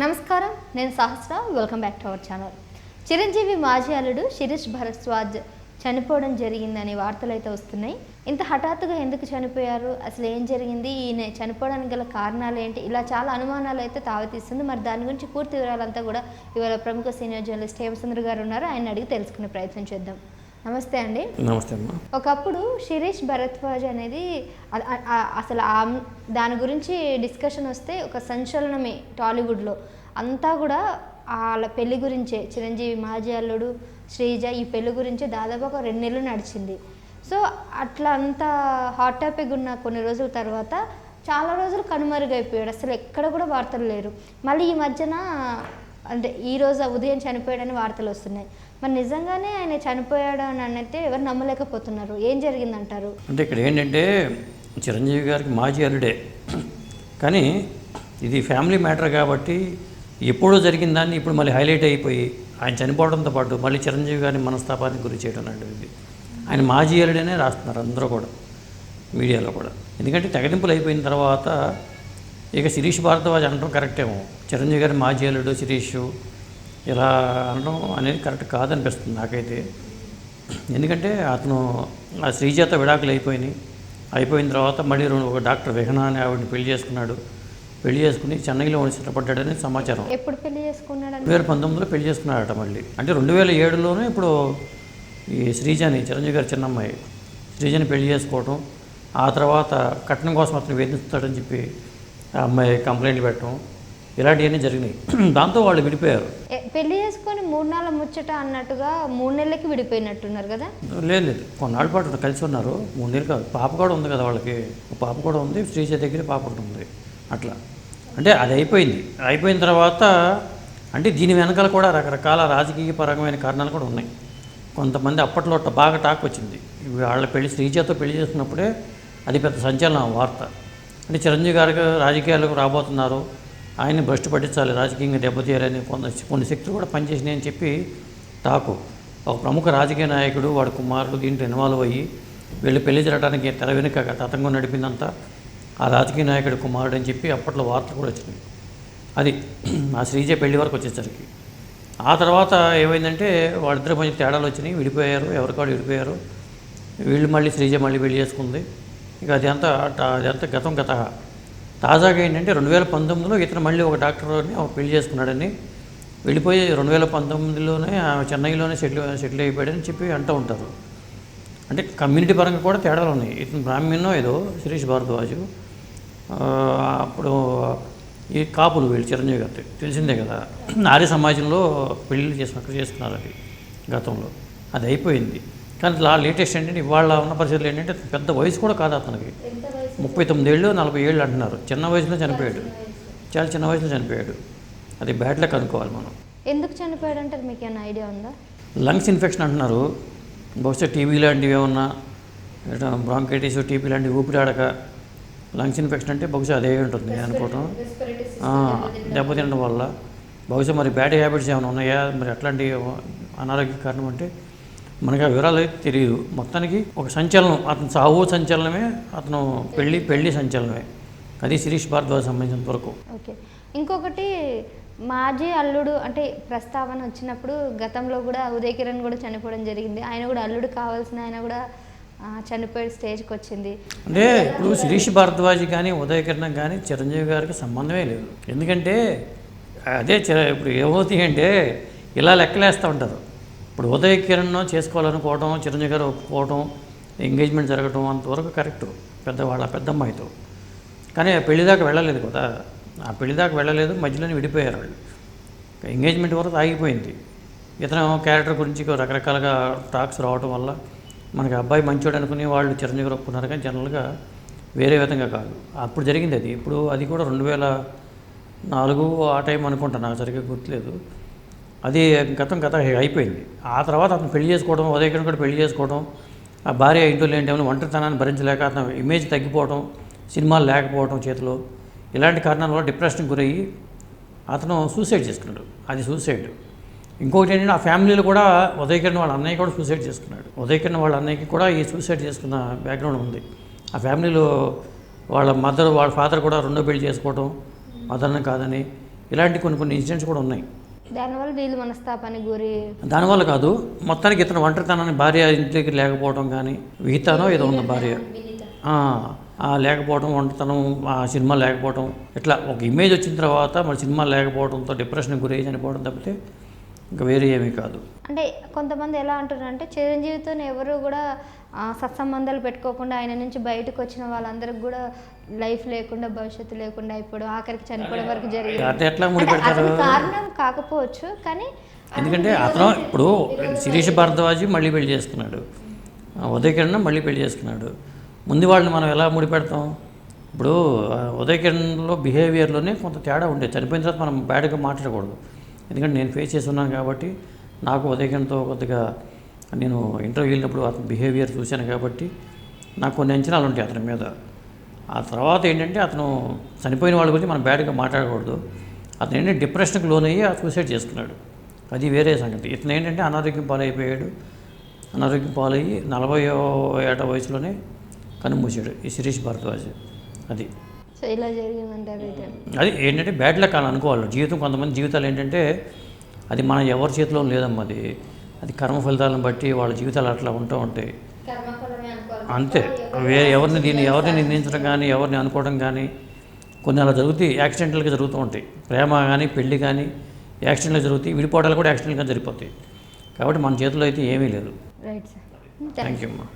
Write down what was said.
నమస్కారం నేను Sahasra welcome back to our channel. Chiranjeevi మాజీ అల్లుడు శిరీష్ భరద్వాజ్ చనిపోవడం జరిగిందనే వార్తలు అయితే వస్తున్నాయి. ఇంత హఠాత్తుగా ఎందుకు చనిపోయారు? అసలు ఏం జరిగింది? ఈయన చనిపోవడానికి గల కారణాలు ఏంటి? ఇలా చాలా అనుమానాలు అయితే తావతీస్తుంది మరి దాని గురించి పూర్తి వివరాలంతా కూడా ఇవాళ ప్రముఖ సీనియర్ జర్నలిస్ట్ హేమచంద్ర గారు ఉన్నారు. ఆయన అడిగి తెలుసుకునే ప్రయత్నం చేద్దాం. నమస్తే అండి. నమస్తే అమ్మా. ఒకప్పుడు శిరీష్ భరద్వాజ్ అనేది అసలు ఆ దాని గురించి డిస్కషన్ వస్తే ఒక సంచలనమే టాలీవుడ్లో. అంతా కూడా వాళ్ళ పెళ్ళి గురించే. చిరంజీవి మాజీ అల్లుడు శ్రీజ ఈ పెళ్ళి గురించే దాదాపు ఒక రెండు నెలలు నడిచింది. సో అట్లా అంత హాట్ టాపిక్ ఉన్న కొన్ని రోజుల తర్వాత చాలా రోజులు కనుమరుగైపోయాడు. అసలు ఎక్కడ కూడా వార్తలు లేరు. మళ్ళీ ఈ మధ్యన అంటే ఈ రోజు ఉదయం చనిపోయాడని వార్తలు వస్తున్నాయి. మరి నిజంగానే ఆయన చనిపోయాడు అని అంటే ఎవరు నమ్మలేకపోతున్నారు? ఏం జరిగిందంటారు? అంటే ఇక్కడ ఏంటంటే చిరంజీవి గారికి మాజీ అల్లుడే. కానీ ఇది ఫ్యామిలీ మ్యాటర్ కాబట్టి ఎప్పుడో జరిగిన దాన్ని ఇప్పుడు మళ్ళీ హైలైట్ అయిపోయి ఆయన చనిపోవడంతో పాటు మళ్ళీ చిరంజీవి గారిని మనస్తాపానికి గురి చేయడం లాంటిది. ఆయన మాజీ అల్లుడనే రాస్తున్నారు అందరూ కూడా మీడియాలో కూడా. ఎందుకంటే తెగదింపులు అయిపోయిన తర్వాత ఇక శిరీష్ భారద్వాజ్ అనడం కరెక్టేమో. చిరంజీవి గారి మాజీ అల్లుడు శిరీష్ ఇలా అనడం అనేది కరెక్ట్ కాదనిపిస్తుంది నాకైతే. ఎందుకంటే అతను ఆ శ్రీజాత విడాకులు అయిపోయినాయి. అయిపోయిన తర్వాత మళ్ళీ రెండు- ఒక డాక్టర్ విహన అనే ఆవిడని పెళ్ళి చేసుకున్నాడు. పెళ్ళి చేసుకుని చెన్నైలో ఉండి స్థిరపడ్డాడని సమాచారం. ఎప్పుడు పెళ్ళి చేసుకున్నాడని రెండు వేల పంతొమ్మిదిలో పెళ్ళి చేసుకున్నాడట మళ్ళీ. అంటే రెండు వేల ఏడులోనే ఇప్పుడు ఈ శ్రీజాని చిరంజీవి గారి చిన్నమ్మాయి శ్రీజాని పెళ్ళి చేసుకోవటం ఆ తర్వాత కట్నం కోసం అతను వేధిస్తాడని చెప్పి అమ్మాయి కంప్లైంట్ పెట్టడం ఇలాంటివన్నీ జరిగినాయి. దాంతో వాళ్ళు విడిపోయారు. పెళ్ళి చేసుకొని మూడు నెలల ముచ్చట అన్నట్టుగా మూడు నెలలకి విడిపోయినట్టున్నారు కదా? లేదు లేదు. కొన్నాళ్ళ పాటు కలిసి ఉన్నారు. మూడు నెలలు కాదు. పాప కూడా ఉంది కదా వాళ్ళకి. పాప కూడా ఉంది. శ్రీజ దగ్గర పాప ఉంది. అట్లా. అంటే అది అయిపోయింది. అయిపోయిన తర్వాత అంటే దీని వెనకాల కూడా రకరకాల రాజకీయ పరమైన కారణాలు కూడా ఉన్నాయి. కొంతమంది అప్పట్లో బాగా టాక్ వచ్చింది. వాళ్ళ పెళ్ళి శ్రీజతో పెళ్ళి చేస్తున్నప్పుడే అది పెద్ద సంచలనం వార్త. అంటే చిరంజీవి గారికి రాజకీయాలకు రాబోతున్నారు. ఆయన్ని భ్రష్టు పట్టించాలి రాజకీయంగా దెబ్బతీయాలని కొంత కొన్ని శక్తులు కూడా పనిచేసినాయని చెప్పి టాకు. ఒక ప్రముఖ రాజకీయ నాయకుడు వాడి కుమారుడు దీంట్లో ఇన్వాల్వ్ అయ్యి వీళ్ళు పెళ్ళి జరగడానికి తెర వెనుక తతంగం నడిపిందంతా ఆ రాజకీయ నాయకుడి కుమారుడు అని చెప్పి అప్పట్లో వార్తలు కూడా వచ్చినాయి. అది ఆ శ్రీజ పెళ్ళి వరకు వచ్చేసరికి. ఆ తర్వాత ఏమైందంటే వాళ్ళిద్దరు మంచి తేడాలు వచ్చినాయి. విడిపోయారు ఎవరికాడు విడిపోయారు. వీళ్ళు మళ్ళీ శ్రీజ మళ్ళీ పెళ్ళి చేసుకుంది. ఇక అది అంతా గతం గత తాజాగా ఏంటంటే రెండు వేల పంతొమ్మిదిలో ఇతను మళ్ళీ ఒక డాక్టర్ని ఒక పెళ్ళి చేసుకున్నాడని వెళ్ళిపోయి రెండు వేల పంతొమ్మిదిలోనే ఆ చెన్నైలోనే సెటిల్ సెటిల్ అయిపోయాడని చెప్పి అంటూ ఉంటారు. అంటే కమ్యూనిటీ పరంగా కూడా తేడాలు ఉన్నాయి. ఇతను బ్రాహ్మణో ఏదో శిరీష్ భారద్వాజు అప్పుడు ఈ కాపులు వీళ్ళు చిరంజీవి గారి తెలిసిందే కదా. ఆర్య సమాజంలో పెళ్ళిళ్ళు చేసిన చేసుకున్నారు అది గతంలో. అది అయిపోయింది. కానీ లా లేటెస్ట్ ఏంటంటే ఇవాళ ఉన్న పరిస్థితులు ఏంటంటే పెద్ద వయసు కూడా కాదు అతనికి. ముప్పై తొమ్మిది ఏళ్ళు నలభై ఏళ్ళు అంటున్నారు. చిన్న వయసులో చనిపోయాడు. చాలా చిన్న వయసులో చనిపోయాడు. అది బ్యాడ్ లక్ అనుకోవాలి మనం. ఎందుకు చనిపోయాడు అంటారు మీకు ఏమైనా ఐడియా ఉందా? లంగ్స్ ఇన్ఫెక్షన్ అంటున్నారు. బహుశా టీబీ లాంటివి ఏమన్నా బ్రాంకైటిస్ టీబీ లాంటివి ఊపిరాడక లంగ్స్ ఇన్ఫెక్షన్ అంటే బహుశా అదే ఉంటుంది అనుకోవటం. దెబ్బతినడం వల్ల. బహుశా మరి బ్యాడ్ హ్యాబిట్స్ ఏమైనా ఉన్నాయా? మరి అట్లాంటి అనారోగ్య కారణం అంటే మనకి ఆ వివరాలు అయితే తెలియదు మొత్తానికి ఒక సంచలనం అతను సావు సంచలనమే అతను పెళ్ళి పెళ్ళి సంచలనమే. అది శిరీష్ భారద్వాజ్ సంబంధించినంత వరకు. ఓకే. ఇంకొకటి మాజీ అల్లుడు అంటే ప్రస్తావన వచ్చినప్పుడు గతంలో కూడా ఉదయ్ కిరణ్ కూడా చనిపోవడం జరిగింది. ఆయన కూడా అల్లుడు కావాల్సిన ఆయన కూడా చనిపోయే స్టేజ్కి వచ్చింది. అంటే ఇప్పుడు శిరీష్ భారద్వాజ్ కానీ ఉదయ్ కిరణ్ కానీ చిరంజీవి గారికి సంబంధమే లేదు. ఎందుకంటే అదే చిర- ఇప్పుడు ఏమవుతాయి అంటే ఇలా లెక్కలేస్తూ ఉంటారు ఇప్పుడు ఉదయ కిరణం చేసుకోవాలనుకోవడం చిరంజీవి గారు ఒప్పుకోవడం ఎంగేజ్మెంట్ జరగడం అంతవరకు కరెక్ట్. పెద్దవాళ్ళ పెద్దమ్మాయితో. కానీ ఆ పెళ్ళిదాకా వెళ్ళలేదు కదా. ఆ పెళ్ళిదాకా వెళ్ళలేదు మధ్యలోనే విడిపోయారు వాళ్ళు. ఎంగేజ్మెంట్ వరకు ఆగిపోయింది. ఇతను క్యారెక్టర్ గురించి రకరకాలుగా టాక్స్ రావడం వల్ల మనకి అబ్బాయి మంచోడు అనుకుని వాళ్ళు చిరంజీవి గారు ఒప్పుకున్నారు కానీ జనరల్గా వేరే విధంగా కాదు. అప్పుడు జరిగింది అది. ఇప్పుడు అది కూడా రెండు వేల నాలుగు ఆ టైం అనుకుంటా నాకు సరిగ్గా గుర్తులేదు. అది గతం గత అయిపోయింది. ఆ తర్వాత అతను పెళ్ళి చేసుకోవడం ఉదయకిరణ్ కూడా పెళ్ళి చేసుకోవడం ఆ భార్య ఇంట్లో లేని టైంలో ఒంటరితనాన్ని భరించలేక అతను ఇమేజ్ తగ్గిపోవడం సినిమాలు లేకపోవడం చేతిలో ఇలాంటి కారణాల వల్ల డిప్రెషన్కి గురయ్యి అతను సూసైడ్ చేసుకున్నాడు. అది సూసైడ్. ఇంకొకటి ఏంటంటే ఆ ఫ్యామిలీలో కూడా ఉదయకిరణ్ వాళ్ళ అన్నయ్య కూడా సూసైడ్ చేసుకున్నాడు. ఉదయకిరణ్ వాళ్ళ అన్నయ్యకి కూడా ఈ సూసైడ్ చేసుకున్న బ్యాక్గ్రౌండ్ ఉంది. ఆ ఫ్యామిలీలో వాళ్ళ మదర్ వాళ్ళ ఫాదర్ కూడా రెండో పెళ్ళి చేసుకోవడం మదర్ని కాదని ఇలాంటి కొన్ని కొన్ని ఇన్సిడెంట్స్ కూడా ఉన్నాయి. దానివల్ల వీళ్ళు మనస్తాపానికి గురి దానివల్ల కాదు మొత్తానికి ఇతను ఒంటరితనాన్ని భార్య ఇంటి దగ్గర లేకపోవడం కానీ విహితానో ఏదో ఉంది భార్య. లేకపోవడం ఒంటరితనం ఆ సినిమా లేకపోవడం ఇట్లా ఒక ఇమేజ్ వచ్చిన తర్వాత మన సినిమా లేకపోవడంతో డిప్రెషన్కి గురై చనిపోవడం తప్పితే ఇంకా వేరే ఏమీ కాదు. అంటే కొంతమంది ఎలా అంటున్నారంటే చిరంజీవితో ఎవరు కూడా సత్సంబంధాలు పెట్టుకోకుండా ఆయన నుంచి బయటకు వచ్చిన వాళ్ళందరికి కూడా లైఫ్ లేకుండా భవిష్యత్తు లేకుండా అయిపోవడం ఆఖరికి చనిపోవడం వరకు జరిగింది. కారణం కాకపోవచ్చు కానీ ఎందుకంటే అతను ఇప్పుడు శిరీష్ భారద్వాజి మళ్ళీ పెళ్ళి చేసుకున్నాడు ఆ, ఉదయ్ కిరణ్ మళ్ళీ పెళ్ళి చేసుకున్నాడు ముందు వాళ్ళని మనం ఎలా ముడిపెడతాం? ఇప్పుడు ఆ, ఉదయ్ కిరణ్లో బిహేవియర్లోనే కొంత తేడా ఉండేది చనిపోయిన తర్వాత మనం బ్యాడ్గా మాట్లాడకూడదు. ఎందుకంటే నేను ఫేస్ చేసి ఉన్నాను కాబట్టి నాకు ఉదయంతో కొద్దిగా నేను ఇంటర్వ్యూ వెళ్ళినప్పుడు అతని బిహేవియర్ చూశాను కాబట్టి నాకు కొన్ని అంచనాలు ఉంటాయి అతని మీద. ఆ తర్వాత ఏంటంటే అతను చనిపోయిన వాళ్ళ గురించి మనం బ్యాడ్గా మాట్లాడకూడదు. అతను ఏంటంటే డిప్రెషన్కి లోనయ్యి ఆ సూసైడ్ చేసుకున్నాడు. అది వేరే సంగతి. ఇతను ఏంటంటే అనారోగ్యం పాలైపోయాడు. అనారోగ్యం పాలయ్యి నలభై ఏట వయసులోనే కనుమూసాడు ఈ శిరీష్ భారద్వాజ్. అది. సో ఇలా జరిగిందంటారు అయితే. అది ఏంటంటే బ్యాడ్ లక్ అని అనుకోవాలి. జీవితం కొంతమంది జీవితాలు ఏంటంటే అది మన ఎవరి చేతిలో లేదమ్మా అది. అది కర్మ ఫలితాలను బట్టి వాళ్ళ జీవితాలు అట్లా ఉంటూ ఉంటాయి. అంతే. వేరే ఎవరిని దీన్ని ఎవరిని నిందించడం కానీ ఎవరిని అనుకోవడం కానీ కొన్ని అలా జరుగుతాయి. యాక్సిడెంటల్గా జరుగుతూ ఉంటాయి. ప్రేమ కానీ పెళ్ళి కానీ యాక్సిడెంట్గా జరుగుతాయి. విడిపోవడాలు కూడా యాక్సిడెంట్గా జరిగిపోతాయి. కాబట్టి మన చేతిలో అయితే ఏమీ లేదు. రైట్ సార్ థ్యాంక్ యూ అమ్మా